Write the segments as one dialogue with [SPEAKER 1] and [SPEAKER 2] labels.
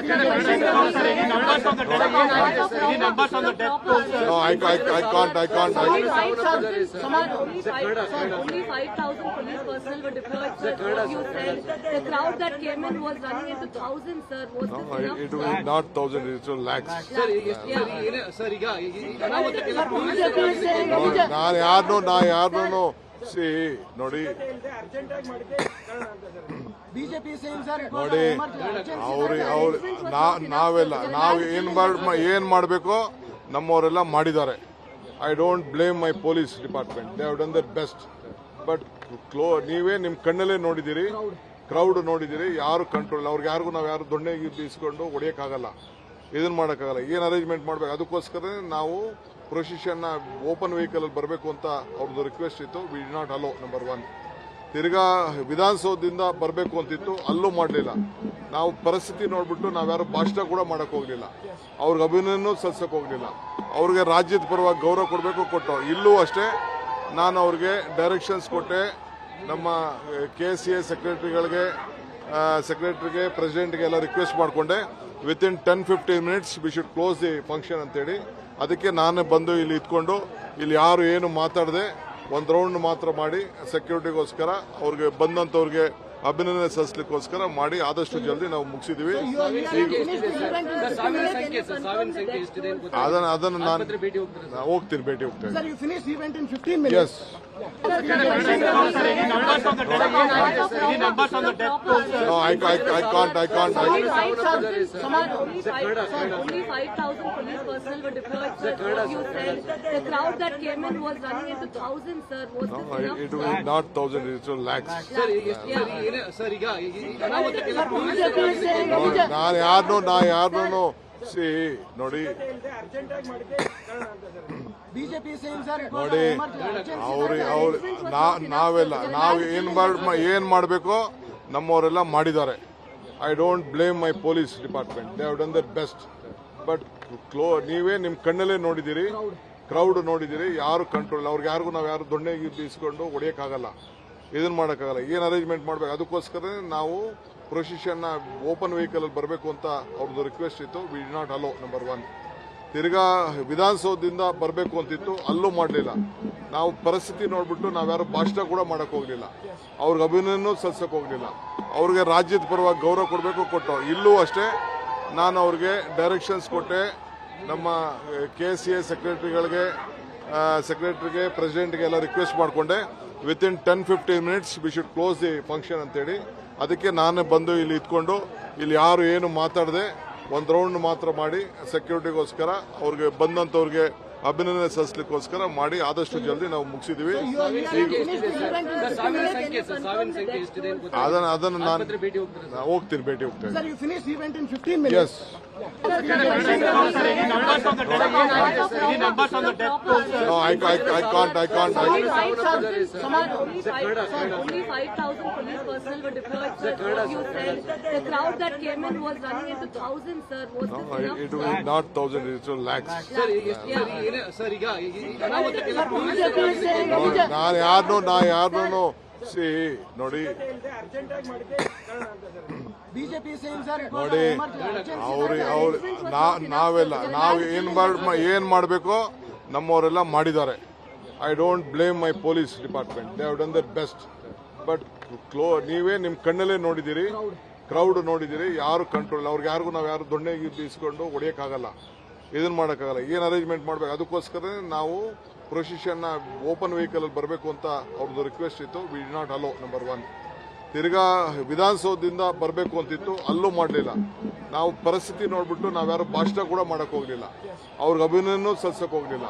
[SPEAKER 1] No, I, I, I can't, I can't. I,
[SPEAKER 2] Only 5,000, sir, only 5,000 sir, only 5,000 police personnel were deployed, sir. What you said, the crowd that came in was running into thousands, sir. Was
[SPEAKER 1] no,
[SPEAKER 2] this
[SPEAKER 1] I,
[SPEAKER 2] enough?
[SPEAKER 1] it was not thousand, it was lakhs.
[SPEAKER 3] Sir ಈಗ ಈ ಅನಾಹುತಕ್ಕೆಲ್ಲ
[SPEAKER 1] No, ನಾನು ಯಾರನ್ನೂ ನಾ ಯಾರನ್ನೂ C ನೋಡಿ. ನೋಡಿ ಅವ್ರಿ ಅವ್ರ ನಾವೆಲ್ಲ ನಾವು ಏನ್ ಮಾಡ್ ಏನ್ ಮಾಡಬೇಕೋ ನಮ್ಮವರೆಲ್ಲ ಮಾಡಿದ್ದಾರೆ. I don't blame my police department they have done the best but close ನೀವೇ ನಿಮ್ಮ ಕಣ್ಣಲ್ಲೇ ನೋಡಿದ್ದೀರಿ. ಕ್ರೌಡ್ ನೋಡಿದಿರಿ ಯಾರು ಕಂಟ್ರೋಲ್ ಅವ್ರಿಗೆ ಯಾರಿಗೂ ನಾವು ಯಾರು ದೊಣ್ಣೆಗೆ ಬೀಸ್ಕೊಂಡು ಹೊಡಿಯೋಕ್ಕಾಗಲ್ಲ. ಇದನ್ನ ಮಾಡೋಕ್ಕಾಗಲ್ಲ. ಏನು ಅರೇಂಜ್ಮೆಂಟ್ ಮಾಡಬೇಕು? ಅದಕ್ಕೋಸ್ಕರ ನಾವು ಪ್ರೊಸಿಷನ್ನ ಓಪನ್ ವೆಹಿಕಲಲ್ಲಿ ಬರಬೇಕು ಅಂತ ಅವ್ರದ್ದು ರಿಕ್ವೆಸ್ಟ್ ಇತ್ತು. We did not allow number one ತಿರ್ಗಾ ವಿಧಾನಸೌಧದಿಂದ ಬರಬೇಕು ಅಂತಿತ್ತು. ಅಲ್ಲೂ ಮಾಡಲಿಲ್ಲ. ನಾವು ಪರಿಸ್ಥಿತಿ ನೋಡಿಬಿಟ್ಟು ನಾವ್ಯಾರು ಭಾಷಣ ಕೂಡ ಮಾಡೋಕ್ಕೆ ಹೋಗಲಿಲ್ಲ. ಅವ್ರಿಗೆ ಅಭಿನಯನೂ ಸಲ್ಸಕ್ ಹೋಗಲಿಲ್ಲ. ಅವ್ರಿಗೆ ರಾಜ್ಯದ ಪರವಾಗಿ ಗೌರವ ಕೊಡಬೇಕು, ಕೊಟ್ಟು. ಇಲ್ಲೂ ಅಷ್ಟೇ ನಾನು ಅವ್ರಿಗೆ ಡೈರೆಕ್ಷನ್ಸ್ ಕೊಟ್ಟೆ. ನಮ್ಮ, ಕೆ ಸಿ ಎ ಸೆಕ್ರೆಟ್ರಿಗಳಿಗೆ ಸೆಕ್ರೆಟ್ರಿಗೆ ಪ್ರೆಸಿಡೆಂಟ್ಗೆ ಎಲ್ಲ ರಿಕ್ವೆಸ್ಟ್ ಮಾಡಿಕೊಂಡೆ. Within ten fifteen minutes we should close the function ಅಂತೇಳಿ. ಅದಕ್ಕೆ ನಾನೇ ಬಂದು ಇಲ್ಲಿ ಇದ್ಕೊಂಡು, ಇಲ್ಲಿ ಯಾರು ಏನು ಮಾತಾಡದೆ ಒಂದು ರೌಂಡ್ ಮಾತ್ರ ಮಾಡಿ ಸೆಕ್ಯೂರಿಟಿಗೋಸ್ಕರ ಅವ್ರಿಗೆ ಬಂದಂತವ್ರಿಗೆ ಅಭಿನಂದನೆ ಸಲ್ಲಿಸಲಿಕ್ಕೋಸ್ಕರ ಮಾಡಿ ಆದಷ್ಟು ಜಲ್ದಿ ನಾವು ಮುಗಿಸಿದೀವಿ
[SPEAKER 3] ಸಾವಿನ ಸಂಖ್ಯೆ ಸರ್ ಸಾವಿನ ಸಂಖ್ಯೆ ಎಷ್ಟಿದೆ ಅಂತ ಗೊತ್ತಿಲ್ಲ.
[SPEAKER 1] ಅದನ್ನ ಅದನ್ನ ನಾನು
[SPEAKER 3] ಆಸ್ಪತ್ರೆ ಭೇಟಿ ಹೋಗ್ತಾರೆ
[SPEAKER 1] ನಾನು ಹೋಗ್ತೀನಿ ಭೇಟಿ ಹೋಗ್ತೇನೆ
[SPEAKER 4] sir you finish event in fifteen minutes
[SPEAKER 1] yes
[SPEAKER 5] Any numbers on the death. Any numbers on the death.
[SPEAKER 1] No, I, I, I can't, I can't.
[SPEAKER 2] Only
[SPEAKER 1] I,
[SPEAKER 2] 5,000, sir, only 5,000 sir, only 5,000 police personnel were deployed, sir. What you said, the crowd that came in was running into thousands, sir. Was
[SPEAKER 1] no,
[SPEAKER 2] this
[SPEAKER 1] I,
[SPEAKER 2] enough?
[SPEAKER 1] it was not thousand, it was lakhs.
[SPEAKER 3] Sir ಈಗ ಏನೇ
[SPEAKER 1] ನಾನು ಯಾರನ್ನೂ ನಾ ಯಾರನ್ನೂ C ನೋಡಿ.
[SPEAKER 4] BJP same sir
[SPEAKER 1] ನೋಡಿ ಅವ್ರಿ ಅವ್ರ ನಾ ನಾವೆಲ್ಲ ನಾವು ಏನ್ ಮಾಡ್ ಏನ್ ಮಾಡಬೇಕೋ ನಮ್ಮವರೆಲ್ಲ ಮಾಡಿದ್ದಾರೆ. I don't blame my police department they have done the best but close ನೀವೇ ನಿಮ್ಮ ಕಣ್ಣಲ್ಲೇ ನೋಡಿದ್ದೀರಿ. ಕ್ರೌಡ್ ನೋಡಿದ್ದೀರಿ. ಯಾರು ಕಂಟ್ರೋಲ್ ಅವ್ರಿಗೆ ಯಾರಿಗೂ ನಾವು ಯಾರು ದೊಣ್ಣೆಗೆ ಬೀಸ್ಕೊಂಡು ಹೊಡಿಯೋಕ್ಕಾಗಲ್ಲ. ಇದನ್ನ ಮಾಡೋಕ್ಕಾಗಲ್ಲ. ಏನು ಅರೇಂಜ್ಮೆಂಟ್ ಮಾಡಬೇಕು? ಅದಕ್ಕೋಸ್ಕರ ನಾವು ಪ್ರೊಸಿಷನ್ನ ಓಪನ್ ವೆಹಿಕಲಲ್ಲಿ ಬರಬೇಕು ಅಂತ ಅವ್ರದ್ದು ರಿಕ್ವೆಸ್ಟ್ ಇತ್ತು. We did not allow number one ತಿರ್ಗಾ ವಿಧಾನಸೌಧದಿಂದ ಬರಬೇಕು ಅಂತಿತ್ತು. ಅಲ್ಲೂ ಮಾಡಲಿಲ್ಲ. ನಾವು ಪರಿಸ್ಥಿತಿ ನೋಡಿಬಿಟ್ಟು ನಾವ್ಯಾರು ಭಾಷಣ ಕೂಡ ಮಾಡೋಕ್ಕೆ ಹೋಗಲಿಲ್ಲ. ಅವ್ರಿಗೆ ಅಭಿನಯನೂ ಸಲ್ಸಕ್ ಹೋಗಲಿಲ್ಲ. ಅವ್ರಿಗೆ ರಾಜ್ಯದ ಪರವಾಗಿ ಗೌರವ ಕೊಡಬೇಕು, ಕೊಟ್ಟು. ಇಲ್ಲೂ ಅಷ್ಟೇ, ನಾನು ಅವ್ರಿಗೆ ಡೈರೆಕ್ಷನ್ಸ್ ಕೊಟ್ಟೆ. ನಮ್ಮ, ಕೆ ಸಿ ಎ ಸೆಕ್ರೆಟರಿಗಳಿಗೆ ಸೆಕ್ರೆಟರಿಗೆ ಪ್ರೆಸಿಡೆಂಟ್ಗೆ ಎಲ್ಲ ರಿಕ್ವೆಸ್ಟ್ ಮಾಡಿಕೊಂಡೆ. Within ten fifteen minutes we should close the function ಅಂತೇಳಿ. ಅದಕ್ಕೆ ನಾನೇ ಬಂದು ಇಲ್ಲಿ ಇದ್ಕೊಂಡು ಇಲ್ಲಿ ಯಾರು ಏನು ಮಾತಾಡದೆ ಒಂದು ರೌಂಡ್ ಮಾತ್ರ ಮಾಡಿ ಸೆಕ್ಯೂರಿಟಿಗೋಸ್ಕರ ಅವ್ರಿಗೆ ಬಂದಂಥವ್ರಿಗೆ ಅಭಿನಂದನೆ ಸಲ್ಲಿಸಲಿಕ್ಕೋಸ್ಕರ ಮಾಡಿ ಆದಷ್ಟು ಜಲ್ದಿ ನಾವು ಮುಗಿಸಿದೀವಿ.
[SPEAKER 3] ಅದನ್ನು ಸಾವಿನ ಸಂಖ್ಯೆ ಸರ್ ಸಾವಿನ ಸಂಖ್ಯೆ ಎಷ್ಟಿದೆ ಅಂತ
[SPEAKER 1] ಅದನ್ನ ಅದನ್ನ ನಾನು
[SPEAKER 3] ಆಸ್ಪತ್ರೆ ಭೇಟಿ ಹೋಗ್ತಾರೆ
[SPEAKER 1] ನಾನು ಹೋಗ್ತೀನಿ ಭೇಟಿ ಹೋಗ್ತೇನೆ.
[SPEAKER 4] Sir you finish event in fifteen minutes
[SPEAKER 1] yes
[SPEAKER 5] Any numbers on the death. Any numbers on the death.
[SPEAKER 1] No, I, I, I can't, I can't.
[SPEAKER 2] Only
[SPEAKER 1] I,
[SPEAKER 2] 5,000, sir, only 5,000 sir, only 5,000 police personnel were deployed, sir. What you said, the crowd that came in was running into thousands, sir. Was
[SPEAKER 1] no,
[SPEAKER 2] this
[SPEAKER 1] I,
[SPEAKER 2] enough?
[SPEAKER 1] it was not thousand, it was lakhs.
[SPEAKER 3] Sir ಈಗ ಎಷ್ಟು sir ಏನೇ sir ಈಗ ಈ ಅನಾಹುತಕ್ಕೆಲ್ಲ
[SPEAKER 1] No, ನಾನು ಯಾರನ್ನೂ ನಾ ಯಾರನ್ನೂ C ನೋಡಿ.
[SPEAKER 4] BJP same sir.
[SPEAKER 1] ನೋಡಿ ಅವ್ರಿ ಅವ್ರ ನಾವೆಲ್ಲ ನಾವು ಏನ್ ಮಾಡ್ ಏನ್ ಮಾಡಬೇಕೋ ನಮ್ಮವರೆಲ್ಲ ಮಾಡಿದ್ದಾರೆ. I don't blame my police department they have done the best but close ನೀವೇ ನಿಮ್ಮ ಕಣ್ಣಲ್ಲೇ ನೋಡಿದ್ದೀರಿ. ಕ್ರೌಡ್ ನೋಡಿದಿರಿ ಯಾರು ಕಂಟ್ರೋಲ್ ಅವ್ರಿಗೆ ಯಾರಿಗೂ ನಾವು ಯಾರು ದೊಣ್ಣೆಗೆ ಬೀಸ್ಕೊಂಡು ಹೊಡಿಯೋಕ್ಕಾಗಲ್ಲ. ಇದನ್ನ ಮಾಡೋಕ್ಕಾಗಲ್ಲ. ಏನು ಅರೇಂಜ್ಮೆಂಟ್ ಮಾಡಬೇಕು? ಅದಕ್ಕೋಸ್ಕರ ನಾವು ಪ್ರೊಸಿಷನ್ನ ಓಪನ್ ವೆಹಿಕಲಲ್ಲಿ ಬರಬೇಕು ಅಂತ ಅವ್ರದ್ದು ರಿಕ್ವೆಸ್ಟ್ ಇತ್ತು. We did not allow number one ತಿರ್ಗಾ ವಿಧಾನಸೌಧದಿಂದ ಬರಬೇಕು ಅಂತಿತ್ತು. ಅಲ್ಲೂ ಮಾಡಲಿಲ್ಲ. ನಾವು ಪರಿಸ್ಥಿತಿ ನೋಡ್ಬಿಟ್ಟು ನಾವ್ಯಾರು ಭಾಷಣ ಕೂಡ ಮಾಡೋಕ್ಕೆ ಹೋಗಲಿಲ್ಲ. ಅವ್ರಿಗೆ ಅಭಿನಯನೂ ಸಲ್ಸೋಕೆ ಹೋಗಲಿಲ್ಲ.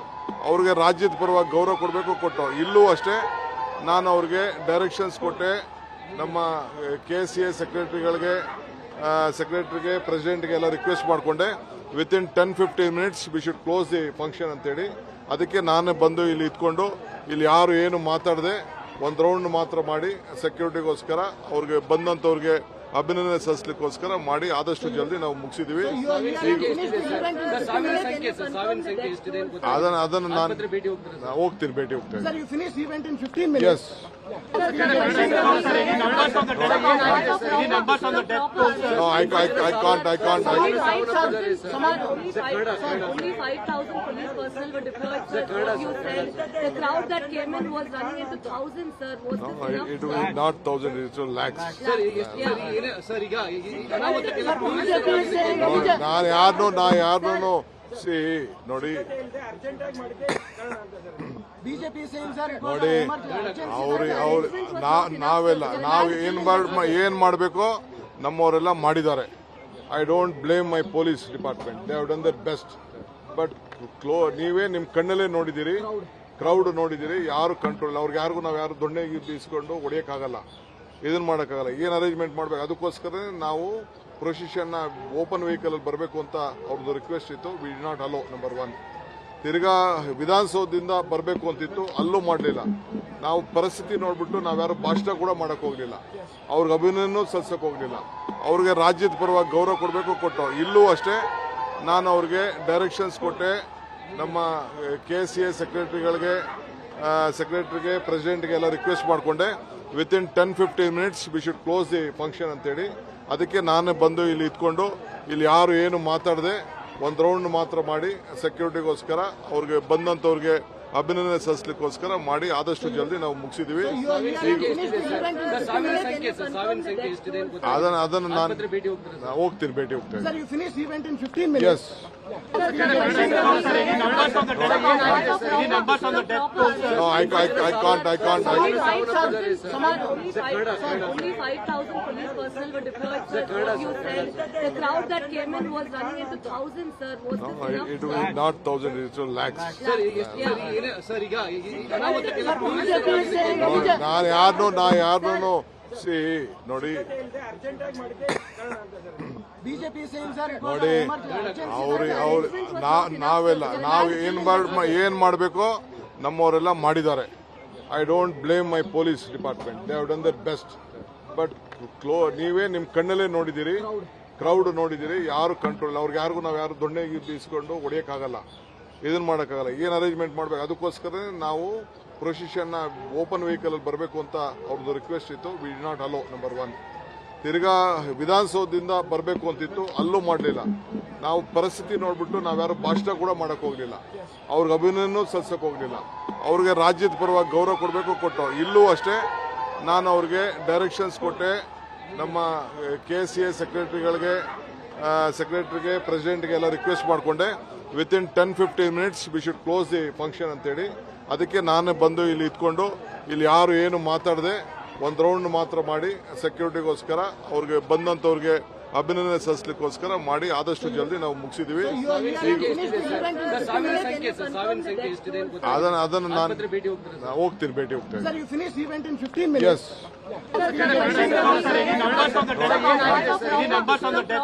[SPEAKER 1] ಅವ್ರಿಗೆ ರಾಜ್ಯದ ಪರವಾಗಿ ಗೌರವ ಕೊಡಬೇಕು, ಕೊಟ್ಟು. ಇಲ್ಲೂ ಅಷ್ಟೇ, ನಾನು ಅವ್ರಿಗೆ ಡೈರೆಕ್ಷನ್ಸ್ ಕೊಟ್ಟೆ. ನಮ್ಮ, ಕೆ ಸಿ ಎ ಸೆಕ್ರೆಟ್ರಿಗಳಿಗೆ ಸೆಕ್ರೆಟ್ರಿಗೆ ಪ್ರೆಸಿಡೆಂಟ್ಗೆ ಎಲ್ಲ ರಿಕ್ವೆಸ್ಟ್ ಮಾಡಿಕೊಂಡೆ. Within ten fifteen minutes we should close the function ಅಂತೇಳಿ. ಅದಕ್ಕೆ ನಾನೇ ಬಂದು ಇಲ್ಲಿ ಇದ್ಕೊಂಡು ಇಲ್ಲಿ ಯಾರು ಏನು ಮಾತಾಡದೆ ಒಂದು ರೌಂಡ್ ಮಾತ್ರ ಮಾಡಿ ಸೆಕ್ಯೂರಿಟಿಗೋಸ್ಕರ ಅವ್ರಿಗೆ ಬಂದಂಥವ್ರಿಗೆ ಅಭಿನಂದನೆ ಸಲ್ಲಿಸಲಿಕ್ಕೋಸ್ಕರ ಮಾಡಿ ಆದಷ್ಟು ಜಲ್ದಿ ನಾವು ಮುಗಿಸಿದೀವಿ. ಅದನ್ನು ಅದನ್ನು ನಾನು ಹೋಗ್ತೀನಿ ಭೇಟಿ ಹೋಗ್ತೇನೆ.
[SPEAKER 4] Sir you finish event in fifteen minutes
[SPEAKER 1] yes
[SPEAKER 5] numbers of the dead. Any numbers on the dead.
[SPEAKER 1] No, I, I, I can't, I can't.
[SPEAKER 2] Only
[SPEAKER 1] I,
[SPEAKER 2] 5,000, Samar, only 5,000 only 5,000 police personnel were deployed, sir. What you said, the crowd that came in was running into thousands, sir. Was
[SPEAKER 1] no,
[SPEAKER 2] this enough?
[SPEAKER 1] it was not thousand, it was lakhs.
[SPEAKER 3] Sir ಎಷ್ಟು sir ಏನೇ sir ಈಗ ಈ- ಈ ಅನಾಹುತಕ್ಕೆಲ್ಲ
[SPEAKER 4] BJP is saying
[SPEAKER 1] ನಾನು ಯಾರನ್ನೂ ನಾ ಯಾರನ್ನೂ C ನೋಡಿ. ನೋಡಿ
[SPEAKER 4] emergency.
[SPEAKER 1] ಅವ್ರಿ ನಾವೆಲ್ಲ ನಾವು ಏನ್ ಮಾಡ್ ಏನ್ ಮಾಡಬೇಕೋ ನಮ್ಮವರೆಲ್ಲ ಮಾಡಿದ್ದಾರೆ. I don't blame my police department they have done the best but ಕ್ಲೋ ನೀವೇ ನಿಮ್ಮ ಕಣ್ಣಲ್ಲೇ ನೋಡಿದ್ದೀರಿ. ಕ್ರೌಡ್ ನೋಡಿದ್ದೀರಿ. ಯಾರು ಕಂಟ್ರೋಲ್ ಅವ್ರಿಗೆ ಯಾರಿಗೂ ನಾವು ಯಾರು ದೊಣ್ಣೆಗೆ ಬೀಸ್ಕೊಂಡು ಹೊಡಿಯೋಕ್ಕಾಗಲ್ಲ. ಇದನ್ನ ಮಾಡೋಕ್ಕಾಗಲ್ಲ. ಏನು ಅರೇಂಜ್ಮೆಂಟ್ ಮಾಡ್ಬೇಕು? ಅದಕ್ಕೋಸ್ಕರ ನಾವು ಪ್ರೊಸಿಷನ್ನ ಓಪನ್ ವೆಹಿಕಲಲ್ಲಿ ಬರಬೇಕು ಅಂತ ಅವ್ರದ್ದು ರಿಕ್ವೆಸ್ಟ್ ಇತ್ತು. We did not allow number one ತಿರ್ಗಾ ವಿಧಾನಸೌಧದಿಂದ ಬರಬೇಕು ಅಂತಿತ್ತು. ಅಲ್ಲೂ ಮಾಡಲಿಲ್ಲ. ನಾವು ಪರಿಸ್ಥಿತಿ ನೋಡ್ಬಿಟ್ಟು ನಾವ್ಯಾರು ಭಾಷಣ ಕೂಡ ಮಾಡಕ್ ಹೋಗಲಿಲ್ಲ. ಅವ್ರಿಗೆ ಅಭಿನಂದನೂ ಸಲ್ಸಕ್ ಹೋಗಲಿಲ್ಲ. ಅವ್ರಿಗೆ ರಾಜ್ಯದ ಪರವಾಗಿ ಗೌರವ ಕೊಡಬೇಕು, ಕೊಟ್ಟು. ಇಲ್ಲೂ ಅಷ್ಟೇ ನಾನು ಅವ್ರಿಗೆ ಡೈರೆಕ್ಷನ್ಸ್ ಕೊಟ್ಟೆ. ನಮ್ಮ, ಕೆ ಸಿ ಎ ಸೆಕ್ರೆಟರಿಗಳಿಗೆ ಸೆಕ್ರೆಟರಿಗೆ ಪ್ರೆಸಿಡೆಂಟ್ಗೆ ಎಲ್ಲ ರಿಕ್ವೆಸ್ಟ್ ಮಾಡಿಕೊಂಡೆ. Within ten fifteen minutes we should close the function ಅಂತೇಳಿ. ಅದಕ್ಕೆ ನಾನೇ ಬಂದು ಇಲ್ಲಿ ಇದ್ಕೊಂಡು, ಇಲ್ಲಿ ಯಾರು ಏನು ಮಾತಾಡದೆ, ಒಂದು ರೌಂಡ್ ಮಾತ್ರ ಮಾಡಿ ಸೆಕ್ಯೂರಿಟಿಗೋಸ್ಕರ ಅವ್ರಿಗೆ ಬಂದಂತವ್ರಿಗೆ ಅಭಿನಂದನೆ ಸಲ್ಲಿಸಲಿಕ್ಕೋಸ್ಕರ ಮಾಡಿ ಆದಷ್ಟು ಜಲ್ದಿ ನಾವು ಮುಗಿಸಿದೀವಿ
[SPEAKER 3] ಸರ್ ಸಾವಿನ ಸಂಖ್ಯೆ ಸರ್ ಸಾವಿನ ಸಂಖ್ಯೆ ಎಷ್ಟಿದೆ ಅಂತ ಗೊತ್ತಿಲ್ಲ.
[SPEAKER 1] ಅದನ್ನ ಅದನ್ನ ನಾನು
[SPEAKER 3] ಆಸ್ಪತ್ರೆ ಭೇಟಿ ಹೋಗ್ತಾರೆ ಸರ್
[SPEAKER 1] ನಾನು ಹೋಗ್ತೀನಿ ಭೇಟಿ ಹೋಗ್ತೇನೆ
[SPEAKER 4] Sir, you finished the event in 15 minutes.
[SPEAKER 1] Yes
[SPEAKER 5] Any numbers of the
[SPEAKER 1] ನಾನು ಯಾರನ್ನು ನಾ ಯಾರನ್ನು ಸಿ ನೋಡಿ. ನೋಡಿ ಅವ್ರಿ ಅವ್ರ ನಾವೆಲ್ಲ ನಾವು ಏನ್ ಏನ್ ಮಾಡ್ಬೇಕೋ ನಮ್ಮವರೆಲ್ಲ ಮಾಡಿದ್ದಾರೆ. I don't blame my police department they done the best but ಕ್ಲೋ ನೀವೇ ನಿಮ್ ಕಣ್ಣಲ್ಲೇ ನೋಡಿದ್ದೀರಿ. ಕ್ರೌಡ್ ನೋಡಿದಿರಿ ಯಾರು ಕಂಟ್ರೋಲ್ ಅವ್ರಿಗೆ ಯಾರಿಗೂ ನಾವು ಯಾರು ದೊಣ್ಣೆ ಬೀಸ್ಕೊಂಡು ಹೊಡಿಯಕ್ಕಾಗಲ್ಲ. ಇದನ್ನ ಮಾಡೋಕ್ಕಾಗಲ್ಲ. ಏನು ಅರೇಂಜ್ಮೆಂಟ್ ಮಾಡಬೇಕು? ಅದಕ್ಕೋಸ್ಕರ ನಾವು ಪ್ರೊಸಿಷನ್ನ ಓಪನ್ ವೆಹಿಕಲಲ್ಲಿ ಬರಬೇಕು ಅಂತ ಅವ್ರದ್ದು ರಿಕ್ವೆಸ್ಟ್ ಇತ್ತು. We did not allow number one ತಿರ್ಗಾ ವಿಧಾನಸೌಧದಿಂದ ಬರಬೇಕು ಅಂತಿತ್ತು. ಅಲ್ಲೂ ಮಾಡಲಿಲ್ಲ. ನಾವು ಪರಿಸ್ಥಿತಿ ನೋಡಿಬಿಟ್ಟು ನಾವ್ಯಾರು ಭಾಷಣ ಕೂಡ ಮಾಡೋಕ್ಕೆ ಹೋಗಲಿಲ್ಲ. ಅವ್ರಿಗೆ ಅಭಿನಯನೂ ಸಲ್ಸಕ್ ಹೋಗಲಿಲ್ಲ. ಅವ್ರಿಗೆ ರಾಜ್ಯದ ಪರವಾಗಿ ಗೌರವ ಕೊಡಬೇಕು, ಕೊಟ್ಟು. ಇಲ್ಲೂ ಅಷ್ಟೇ ನಾನು ಅವ್ರಿಗೆ ಡೈರೆಕ್ಷನ್ಸ್ ಕೊಟ್ಟೆ. ನಮ್ಮ, ಕೆ ಸಿ ಎ ಸೆಕ್ರೆಟರಿಗಳಿಗೆ ಸೆಕ್ರೆಟರಿಗೆ ಪ್ರೆಸಿಡೆಂಟ್ಗೆ ಎಲ್ಲ ರಿಕ್ವೆಸ್ಟ್ ಮಾಡಿಕೊಂಡೆ. Within ten fifteen minutes we should close the function ಅಂತೇಳಿ. ಅದಕ್ಕೆ ನಾನೇ ಬಂದು ಇಲ್ಲಿ ಇದ್ಕೊಂಡು ಇಲ್ಲಿ ಯಾರು ಏನು ಮಾತಾಡದೆ ಒಂದು ರೌಂಡ್ ಮಾತ್ರ ಮಾಡಿ ಸೆಕ್ಯೂರಿಟಿಗೋಸ್ಕರ ಅವ್ರಿಗೆ ಬಂದಂಥವ್ರಿಗೆ ಅಭಿನಂದನೆ ಸಲ್ಲಿಸಲಿಕ್ಕೋಸ್ಕರ ಮಾಡಿ ಆದಷ್ಟು ಜಲ್ದಿ ನಾವು ಮುಗಿಸಿದೀವಿ.
[SPEAKER 3] ಅದನ್ನು ಅದನ್ನು ಸಂಖ್ಯೆ ಸರ್ ಸಾವಿನ ಸಂಖ್ಯೆ ಎಷ್ಟಿದೆ ಅಂತ
[SPEAKER 1] ಅದನ್ನ ಅದನ್ನ ನಾನು
[SPEAKER 3] ಆಸ್ಪತ್ರೆ ಭೇಟಿ ಹೋಗ್ತಾರೆ ಸರ್?
[SPEAKER 1] ನಾನು ಹೋಗ್ತೀನಿ ಭೇಟಿ ಹೋಗ್ತೇನೆ.
[SPEAKER 4] Sir, you finished the event in 15 minutes.
[SPEAKER 1] Yes
[SPEAKER 5] Any numbers of the dead. Any numbers on the dead.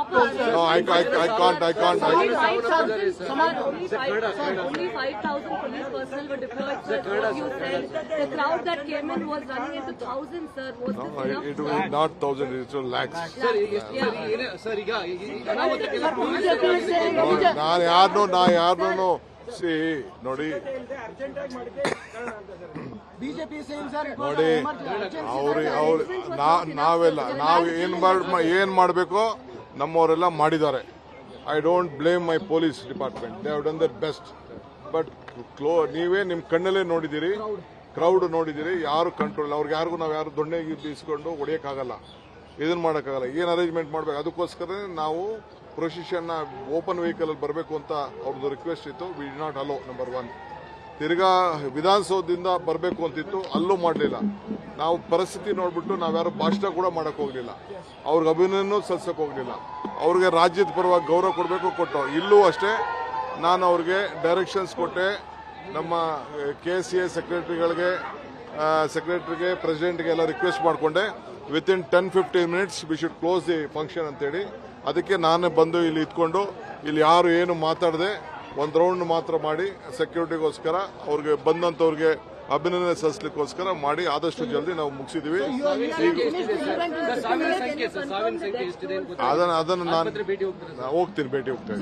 [SPEAKER 1] No, I, I, I can't, I can't.
[SPEAKER 2] Only
[SPEAKER 1] I,
[SPEAKER 2] 5,000, Samar, only 5,000 sir, only 5,000 police personnel were deployed, sir. What you said, the crowd that came in was running into thousands, sir. Was
[SPEAKER 1] no,
[SPEAKER 2] this enough?
[SPEAKER 1] it was not thousand, it was lakhs.
[SPEAKER 3] Sir ಎಷ್ಟು sir ಏನೇ sir ಈಗ ಈ- ಈ ಅನಾಹುತಕ್ಕೆಲ್ಲ
[SPEAKER 4] BJP is saying,
[SPEAKER 1] ನಾನು ಯಾರನ್ನೂ ನಾ ಯಾರನ್ನೂ C ನೋಡಿ ನೋಡಿ. ಅವ್ರಿ ಅವ್ರ ನಾ ನಾವೆಲ್ಲ ನಾವು ಏನ್ ಮಾಡ್ ಏನ್ ಮಾಡಬೇಕೋ ನಮ್ಮವರೆಲ್ಲ ಮಾಡಿದ್ದಾರೆ. I don't blame my police department they have done the best but ಕ್ಲೋ ನೀವೇ ನಿಮ್ಮ ಕಣ್ಣಲ್ಲೇ ನೋಡಿದ್ದೀರಿ. ಕ್ರೌಡ್ ನೋಡಿದ್ದೀರಿ. ಯಾರು ಕಂಟ್ರೋಲ್ ಅವ್ರಿಗೆ ಯಾರಿಗೂ ನಾವು ಯಾರು ದೊಣ್ಣೆ ಬೀಸ್ಕೊಂಡು ಹೊಡಿಯೋಕ್ಕಾಗಲ್ಲ. ಇದನ್ನ ಮಾಡೋಕ್ಕಾಗಲ್ಲ. ಏನು ಅರೇಂಜ್ಮೆಂಟ್ ಮಾಡ್ಬೇಕು? ಅದಕ್ಕೋಸ್ಕರ ನಾವು ಪ್ರೊಸಿಷನ್ನ ಓಪನ್ ವೆಹಿಕಲ್ ಅಲ್ಲಿ ಬರಬೇಕು ಅಂತ ಅವ್ರದ್ದು ರಿಕ್ವೆಸ್ಟ್ ಇತ್ತು. We did not allow number one ತಿರ್ಗಾ ವಿಧಾನಸೌಧದಿಂದ ಬರಬೇಕು ಅಂತಿತ್ತು, ಅಲ್ಲೂ ಮಾಡಲಿಲ್ಲ. ನಾವು ಪರಿಸ್ಥಿತಿ ನೋಡ್ಬಿಟ್ಟು ನಾವ್ಯಾರು ಭಾಷಣ ಕೂಡ ಮಾಡಕ್ ಹೋಗಲಿಲ್ಲ. ಅವ್ರಿಗೆ ಅಭಿನಂದನೂ ಸಲ್ಸಕ್ ಹೋಗಲಿಲ್ಲ. ಅವ್ರಿಗೆ ರಾಜ್ಯದ ಪರವಾಗಿ ಗೌರವ ಕೊಡಬೇಕು, ಕೊಟ್ಟು. ಇಲ್ಲೂ ಅಷ್ಟೇ, ನಾನು ಅವ್ರಿಗೆ ಡೈರೆಕ್ಷನ್ಸ್ ಕೊಟ್ಟೆ. ನಮ್ಮ ಕೆ ಸಿ ಎ ಸೆಕ್ರೆಟ್ರಿಗಳಿಗೆ ಸೆಕ್ರೆಟ್ರಿಗೆ ಪ್ರೆಸಿಡೆಂಟ್ಗೆ ಎಲ್ಲ ರಿಕ್ವೆಸ್ಟ್ ಮಾಡಿಕೊಂಡೆ. Within ten fifteen minutes we should close the function ಅಂತೇಳಿ. ಅದಕ್ಕೆ ನಾನೇ ಬಂದು ಇಲ್ಲಿ ಇದ್ಕೊಂಡು, ಇಲ್ಲಿ ಯಾರು ಏನು ಮಾತಾಡದೆ ಒಂದು ರೌಂಡ್ ಮಾತ್ರ ಮಾಡಿ ಸೆಕ್ಯೂರಿಟಿಗೋಸ್ಕರ ಅವ್ರಿಗೆ ಬಂದಂತವ್ರಿಗೆ ಅಭಿನಂದನೆ ಸಲ್ಲಿಸಲಿಕ್ಕೋಸ್ಕರ ಮಾಡಿ ಆದಷ್ಟು ಜಲ್ದಿ ನಾವು ಮುಗಿಸಿದೀವಿ.
[SPEAKER 3] ಅದನ್ನು ಸಾವಿನ ಸಂಖ್ಯೆ ಸರ್ ಸಾವಿನ ಸಂಖ್ಯೆ ಎಷ್ಟಿದೆ ಅಂತ
[SPEAKER 1] ಅದನ್ನ ಅದನ್ನ ನಾನು
[SPEAKER 3] ಆಸ್ಪತ್ರೆ ಭೇಟಿ ಹೋಗ್ತಾರೆ ಸರ್
[SPEAKER 1] ನಾನು ಹೋಗ್ತೀನಿ ಭೇಟಿ ಹೋಗ್ತೇನೆ.